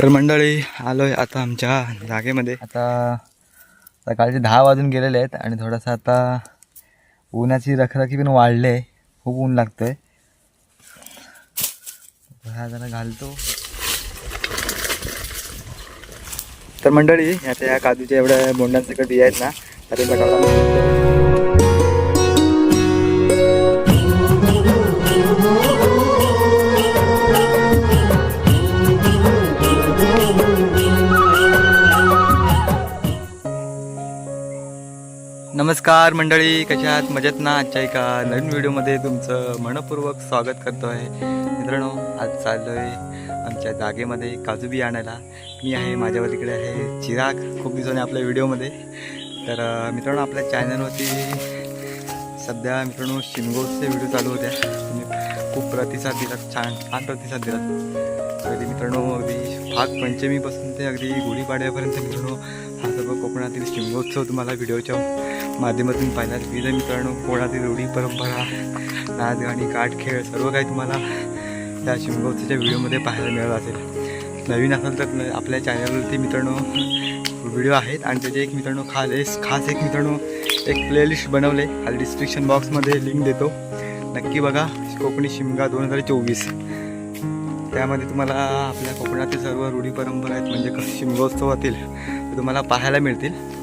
तर मंडळी आलोय आता आमच्या जागेमध्ये. आता सकाळचे दहा वाजून गेलेले आहेत आणि थोडासा आता उन्हाची रखरखी पण वाढली. आहे खूप ऊन लागतंय. हा जरा घालतो. तर मंडळी आता या काजूच्या एवढ्या बोंडांसकट बिया आहेत ना तर नमस्कार मंडळी कशा आहात? मजेत ना? आजच्या एका नवीन व्हिडिओमध्ये तुमचं मनपूर्वक स्वागत करतो आहे मित्रांनो आज चाललो आहे आमच्या जागेमध्ये काजू बी आणायला. मी आहे माझ्यावर इकडे आहे चिराग. खूप दिवसांनी आपल्या व्हिडिओमध्ये. तर मित्रांनो आपल्या चॅनलवरती सध्या मित्रांनो शिमगोचे व्हिडिओ चालू होत्या. तुम्ही खूप प्रतिसाद दिलात छान छान प्रतिसाद दिलात. अगदी मित्रांनो अगदी फाग पंचमीपासून ते अगदी गुढीपाड्यापर्यंत मित्रांनो हा सर्व कोकणातील शिमगोत्सव तुम्हाला व्हिडिओच्या माध्यमातून पाहिला विविध मित्रांनो कोणातील रूढी परंपरा नाच गाणी काठ खेळ सर्व काही तुम्हाला त्या शिमगोत्सवच्या व्हिडिओमध्ये पाहायला मिळत असेल. नवीन असाल तर न- आपल्या चॅनलवरती मित्रांनो व्हिडिओ आहेत. आणि त्याचे एक मित्रांनो खास एक खास एक मित्रांनो एक प्लेलिस्ट बनवले खाली डिस्क्रिप्शन बॉक्समध्ये लिंक देतो. नक्की बघा कोकणी शिमगा दोन हजार चोवीस. त्यामध्ये तुम्हाला आपल्या कोकणातील सर्व रूढी परंपरा आहेत. म्हणजे कसं शिमगोत्सवातील तुम्हाला पाहायला मिळतील.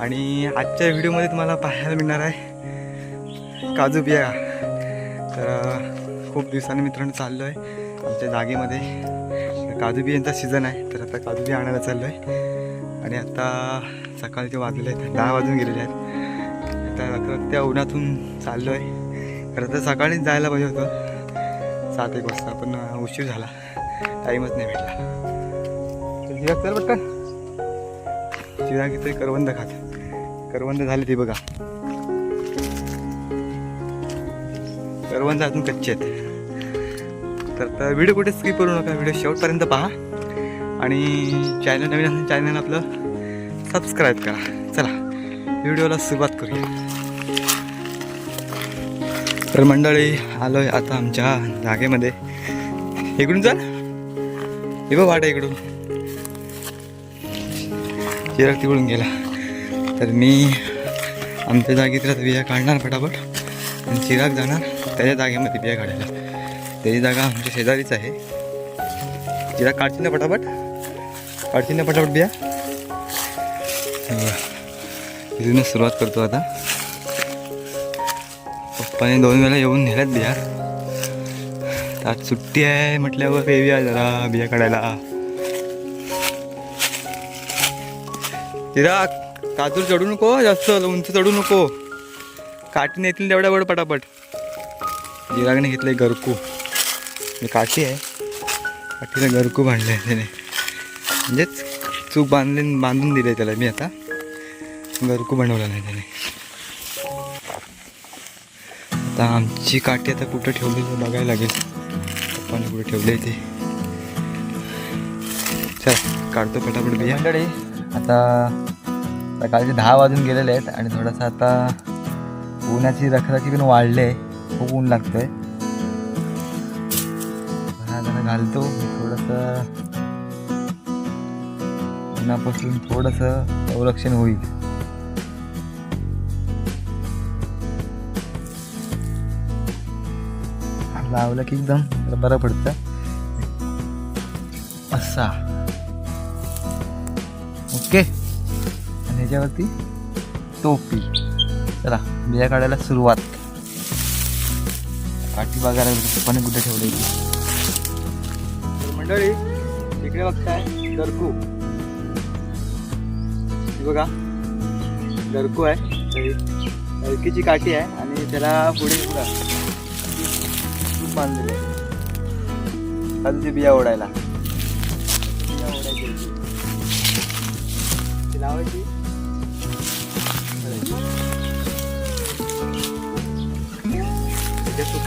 आणि आजच्या व्हिडिओमध्ये तुम्हाला पाहायला मिळणार आहे काजू बिया. तर खूप दिवसांनी मित्रांनो चाललो आहे आमच्या जागेमध्ये. काजू बियांचा सीझन आहे तर आता काजू बिया आणायला चाललो आहे आणि आता सकाळचे वाजले आहेत दहा वाजून गेलेले आहेत. आता त्या उन्हातून चाललो आहे खरं तर सकाळीच जायला पाहिजे होतं. सात एक वाजता पण उशीर झाला. टाईमच नाही भेटला. तर चिराग चल पटकन. चिराग इथे करवंद खात. करवंद झाले ते बघा. करवंद अजून कच्चे आहेत. तर तर व्हिडिओ कुठे स्किप करू नका व्हिडिओ शेवटपर्यंत पहा. आणि चॅनल नवीन असेल चॅनल आपलं सबस्क्राईब करा. चला व्हिडिओला सुरुवात करूया. तर मंडळी आलोय आता आमच्या जागेमध्ये. इकडून चाल हे बघ वाट आहे इकडून. चिराग तिकडून गेला. तर मी आमच्या जागेत बिया काढणार फटाफट. आणि चिराग जाणार त्याच्या जागेमध्ये बिया काढायला. त्याची जागा आमच्या शेजारीच आहे. चिराग काढशील ना फटाफट? काढशील ना फटाफट बिया? तिथून सुरुवात करतो आता. पप्पाने दोन वेळा येऊन नेल्यात बिया. आज सुट्टी आहे म्हटल्यावर येऊया जरा बिया काढायला. चिराग! काजूर चढू नको जास्त उंच चढू नको. काठी नेतील तेवढ्या बड पटापट. चिरागने घेतलंय गरकू काठी आहे. काठीला गरकू बांधलं आहे त्याने. म्हणजेच चूक बांधले बांधून दिले त्याला मी आता. गरकू बनवला नाही त्याने. आता आमची काठी आता कुठं ठेवलेली बघायला लागेल. पप्पाने कुठे ठेवले ते. चल काढतो पटापट बिया. आता सकाळचे दहा वाजून गेलेले आहेत आणि थोडंसं आता उन्हाची रखरखी पण वाढली. आहे खूप ऊन लागतंय. हा जरा घालतो. थोडंसं उन्हापासून थोडंसं संरक्षण होईल. लावलं की एकदम बरं पडतं. असा. ह्याच्यावरती टोपी. चला बिया काढायला सुरुवात. काठी बघायला पण कुठे ठेवली मंडळी इकडे बघताय गरकू बघा गरकू आहे गरकीची काठी आहे आणि त्याला पुढे बघा तूप आहे. हल्दी बिया ओढायला. बिया ओढायची लावायची.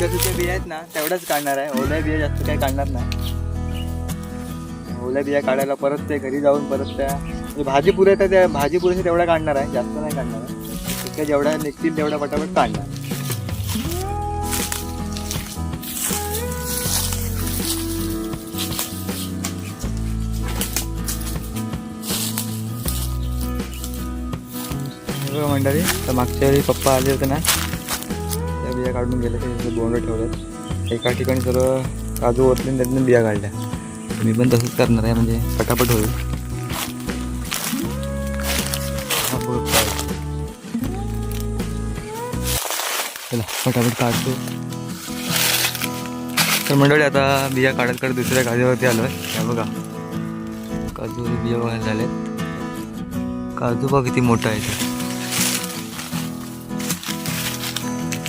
सुक्या तुझे बिया आहेत ना तेवढ्याच काढणार आहे. ओल्या बिया जास्त काही काढणार नाही. ओल्या बिया काढायला परत ते घरी जाऊन परत त्या भाजी पुरे तर त्या भाजी पुरेशी तेवढ्या काढणार आहे. जास्त नाही काढणार आहे. इतक्या जेवढ्या निघतील तेवढ्या पटापट काढणार मंडळी तर मागच्या वेळी पप्पा आले होते ना. बिया काढून गेले ते बोंड ठेवलेत. एका ठिकाणी सर्व काजू ओतले त्यातून बिया काढल्या. मी पण तसंच करणार आहे म्हणजे पटापट होईल. चला पटापट काढतो. तर मंडळी आता बिया काढत काढत दुसऱ्या काजूवरती आलो आहे बघा. काजू बिया बघायला झाल्यात काजू बघ किती मोठा आहे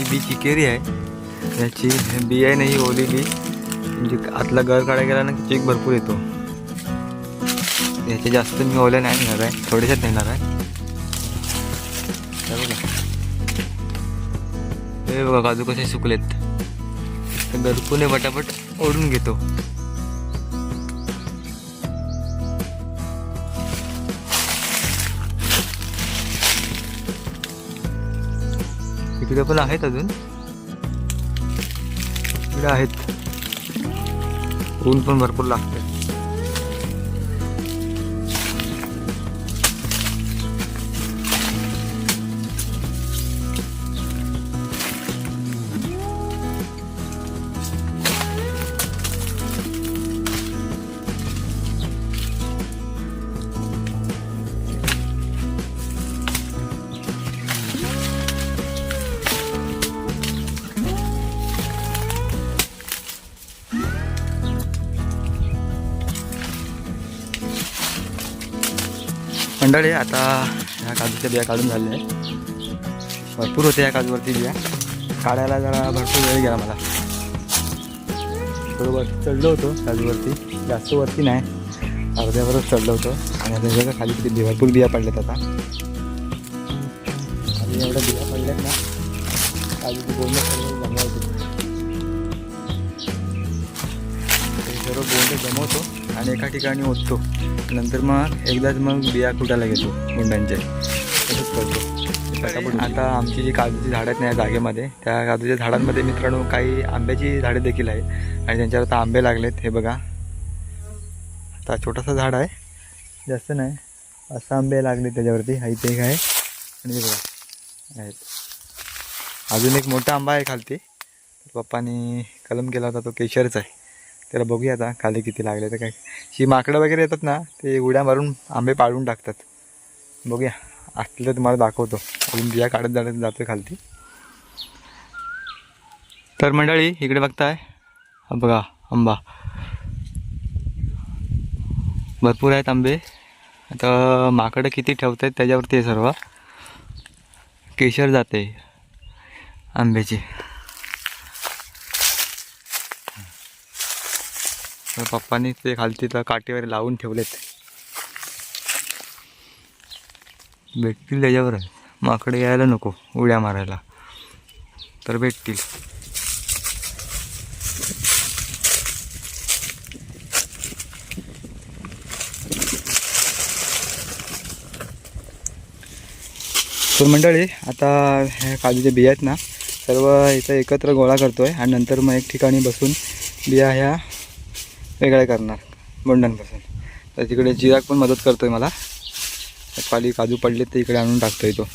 ही बी चिकेरी आहे. याची बी आहे नाही ओली बी म्हणजे आतला घर काढायला गेला ना की चेक भरपूर येतो. याच्या जास्त मी ओल्या नाही नेणार आहे थोडेशाच नेणार आहे. हे बघा. हे काजू कसे सुकलेत. तर पटापट ओढून घेतो. इकडे पण आहेत अजून. तिकडे आहेत. ऊन पण भरपूर लागते मंडळी आता ह्या काजूच्या बिया काढून झाल्या आहेत. भरपूर होते या काजूवरती बिया. काढायला जरा भरपूर वेळ गेला मला. थोडं वरती चढलो होतो काजूवरती. जास्त वरती नाही. अर्ध्यावरच चढलो होतो. आणि आता जगा खाली किती भरपूर बिया पडल्यात आता. आणि एवढ्या बिया पडल्यात ना. काजूची बोंड सर्व जमवायची ते सर्व बोंड जमवतो आणि एका ठिकाणी ओततो. नंतर मग एकदाच मग बिया कुटायला घेतो मुंडांचे तसंच करतो. आता आमची जी काजूची झाडं आहेत ना या जागेमध्ये त्या काजूच्या झाडांमध्ये मित्रांनो काही आंब्याची झाडे देखील आहे आणि त्यांच्यावर आता आंबे लागलेत हे बघा. आता छोटासा झाड आहे. जास्त नाही. असं आंबे लागले त्याच्यावरती. हा इथे एक आहे. आणि हे बघा. आहेत. अजून एक मोठा आंबा आहे खालती. पप्पानी कलम केला होता तो केशरचा आहे. त्याला बघूया आता खाली किती लागले तर काय. ही माकडं वगैरे येतात ना ते उड्या मारून आंबे पाडून टाकतात. बघूया असलं तर तुम्हाला दाखवतो. अजून बिया काढत जाण्यात जातो खालती. तर मंडळी इकडे बघताय. बघा आंबा. भरपूर आहेत आंबे. आता माकडं किती ठेवत आहेत त्याच्यावरती आहे सर्व. केशर जाते आंब्याची. तर पप्पानी ते खालती तर काठीवर लावून ठेवलेत. भेटतील त्याच्यावर माकडे यायला नको उड्या मारायला. तर भेटतील. तर मंडळी आता ह्या काजूच्या बिया आहेत ना सर्व इथं एकत्र गोळा करतो आहे आणि नंतर मग एक ठिकाणी बसून बिया ह्या वेगळ्या करणार बंडनपासून तर तिकडे जिराक पण मदत करतोय मला. खाली काजू पडले तर इकडे आणून टाकतोय तो.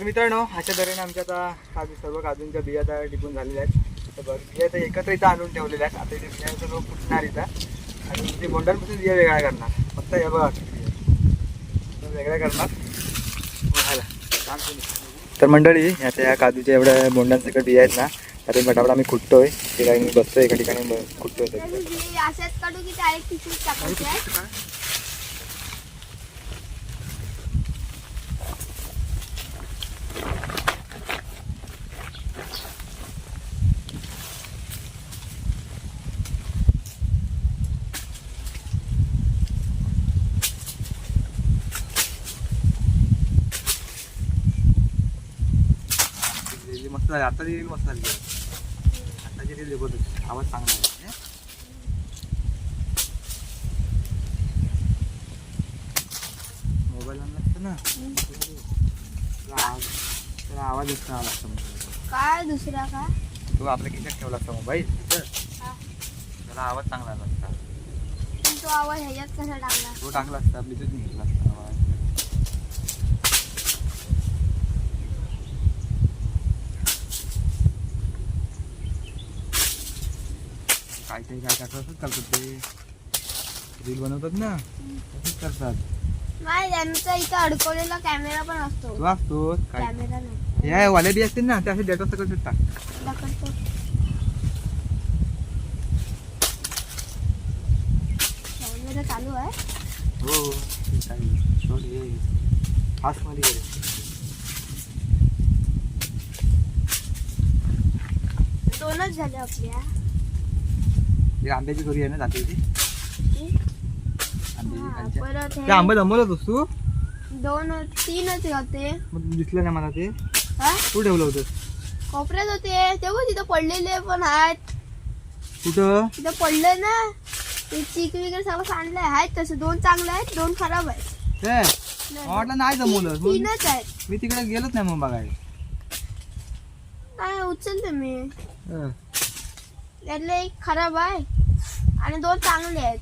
तर मित्रांनो अशा तऱ्हेने आमच्या आता काजू सर्व काजूंच्या बिया आता टिकून झालेल्या आहेत. तर बघ बिया तर एकत्र इथं आणून ठेवलेल्या आहेत. आता इथे बिया सर्व फुटणार इथं आणि ते बोंडांपासून बिया वेगळ्या करणार. फक्त हे बघा वेगळ्या करणार. तर मंडळी आता या काजूच्या एवढ्या बोंडांसकट बिया आहेत ना आता फटाफट आम्ही खुटतोय. ठिकाणी बसतोय एका ठिकाणी खुटतोय मस्त झाली आता येईल मस्त झाली काहीतरी बोलत आवाज चांगला आहे. मोबाईल आणला असतं ना? त्याला आवाज असता आला असता. काय दुसरा का? तो आपल्या खिशात ठेवला असता मोबाईल. त्याला आवाज चांगला आला असता. पण तो आवाज ह्याच्यात कसा टाकला? तो टाकला असता. आपली तिथून घेतला असता आवाज. काय काही काय करतात करतात ते. रील बनवतात ना तसंच करतात. नाही इथं अडकवलेला कॅमेरा पण असतो. तू असतो काय? कॅमेरा नाही. हे वाले बी असतील ना ते असे डेटा सगळं टाक दाखवतो. कॅमेरा चालू आहे. हो ते काही सोड हे फास्टमध्ये गेले दोनच झाले आपल्या. ते आंब्याची घरी आहे ना जाते ती ती? आंब्याची हा, खालच्या. परत ते हे आंबा जमवलं होतंस तू? दोन तीनच होते. मग दिसलं नाही मला ते. हा? तू ठेवलं होतं कोपऱ्यात होते. तेव्हा तिथं पडलेले पण आहेत. कुठं? तिथं पडले ना. ते चीक वगैरे सगळं आणलंय आहेत तसं. दोन चांगले आहेत दोन खराब आहेत. ते मला वाटलं नाही जमवलं. तीन- मग तीनच आहेत. मी तिकडे गेलोच नाही मग बघायला. नाही उचलते मी. हं. त्यातले एक खराब आहे. आणि दोन चांगले आहेत.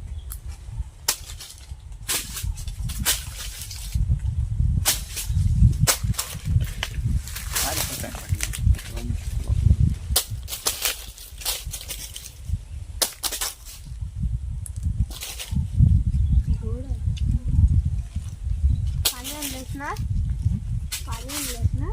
काय रे, काय पाहिजे? पाणी आणलंयस ना? पाणी आणलंयस ना?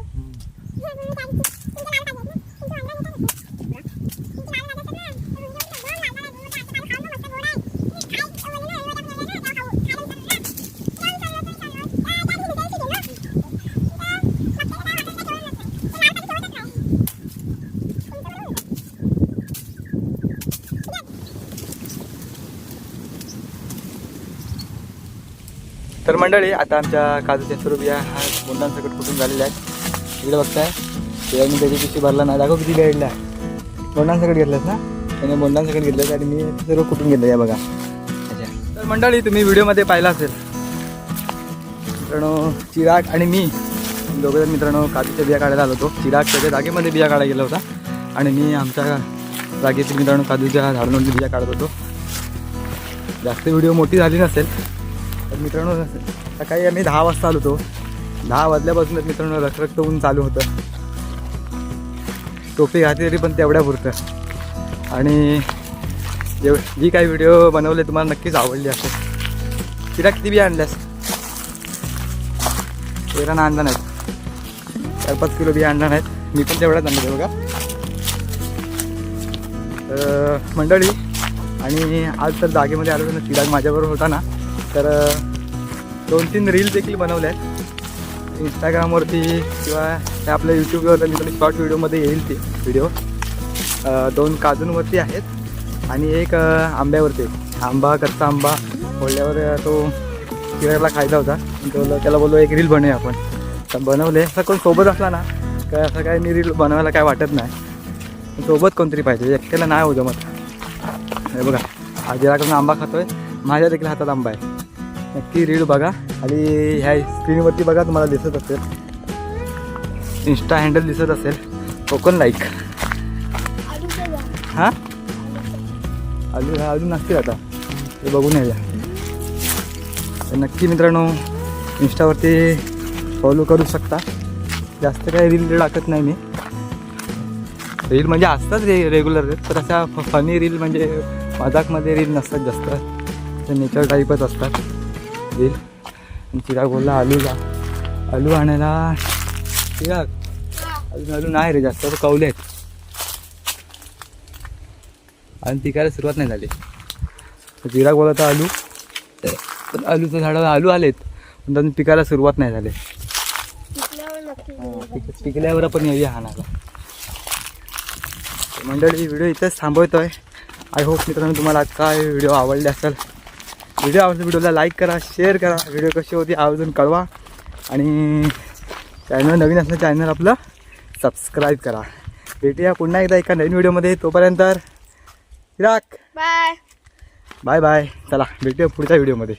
तर मंडळी आता आमच्या काजूच्या स्वरूप बिया हा बोंडांसकट कुठून झालेल्या आहेत. इकडे बघताय बियांनी त्याची पिशी भरला नाही. दाखव किती बिया बोंडांसकट घेतलंस ना? त्याने बोंडांसकट घेतल्यात आणि मी सर्व कुठून घेतलं या बघा. अच्छा. तर मंडळी तुम्ही व्हिडिओमध्ये पाहिला असेल. मित्रांनो चिराग आणि मी दोघं जण मित्रांनो काजूच्या बिया काढायला आलो होतो. चिराग त्याच्या जागेमध्ये बिया काढायला गेला होता. आणि मी आमच्या जागेतील मित्रांनो काजूच्या झाडांवरती बिया काढत होतो. जास्त व्हिडिओ मोठी झाली नसेल तर मित्रांनो सकाळी आम्ही दहा वाजता आलो होतो. दहा वाजल्यापासूनच मित्रांनो रखरक्त ऊन चालू होतं. टोपी घातली तरी पण तेवढ्या पुरतं. आणि जेव जी काही व्हिडिओ बनवले तुम्हाला नक्कीच आवडली असेल. तिला किती बी आणल्यास. तेरा ना आणला नाहीत. चार पाच किलो बी आणला नाहीत. मी पण तेवढ्याच आणलं बघा. तर मंडळी आणि आज तर जागेमध्ये आलो ना चिराग माझ्याबरोबर होता ना तर दोन तीन रील देखील बनवल्या आहेत. इंस्टाग्रामवरती किंवा आपल्या यूट्यूबवर मी शॉर्ट व्हिडिओमध्ये येईल ते व्हिडिओ दोन काजूंवरती आहेत आणि एक आंब्यावरती आंबा कच्चा आंबा फोडल्यावर तो किरायला खायचा होता. तो त्याला बोललो एक रील बनवूया आपण. तर बनवले. असं कोण सोबत असला ना काय असं काय मी रील बनवायला काय वाटत नाही. सोबत कोणतरी पाहिजे. एकट्याला नाही हो जमत हे बघा. आजीराकडून आंबा खातोय. माझ्या देखील हातात आंबा आहे. नक्की रील बघा. आणि ह्या स्क्रीनवरती बघा तुम्हाला दिसत असेल. इन्स्टा हँडल दिसत असेल. कोकण लाईक हां? अजून अजून नसतील आता. ते बघून येऊया. तर नक्की मित्रांनो इन्स्टावरती फॉलो करू शकता. जास्त काही रील टाकत नाही मी. रील म्हणजे असतात रे रेग्युलर तर अशा फनी रील म्हणजे मजाकमध्ये रील नसतात जास्त. ते नेचर टाईपच असतात. रील आणि चिराग बोलला आलू जा आलू आणायला चिराग. अजून अजून नाही रे जास्त कवले आहेत आणि पिकायला सुरुवात नाही झाली चिराग बोलत आलू पण आलूचं झाडाला आलू आलेत पण अजून पिकायला सुरुवात नाही झाली पिकल्यावर नक्की पिक- पिकल्यावर पण येऊया हाणाला मंडळी व्हिडिओ इथेच थांबवतोय आय होप मित्रांनो तुम्हाला आजचा व्हिडिओ आवडले असेल व्हिडिओ आवडला व्हिडिओला लाईक करा शेअर करा. व्हिडिओ कशी होती आवर्जून कळवा. आणि चॅनल नवीन असलं चॅनल आपलं सबस्क्राईब करा. भेटूया पुन्हा एकदा एका नवीन व्हिडिओमध्ये तोपर्यंत इराक बाय बाय बाय चला भेटूया पुढच्या व्हिडिओमध्ये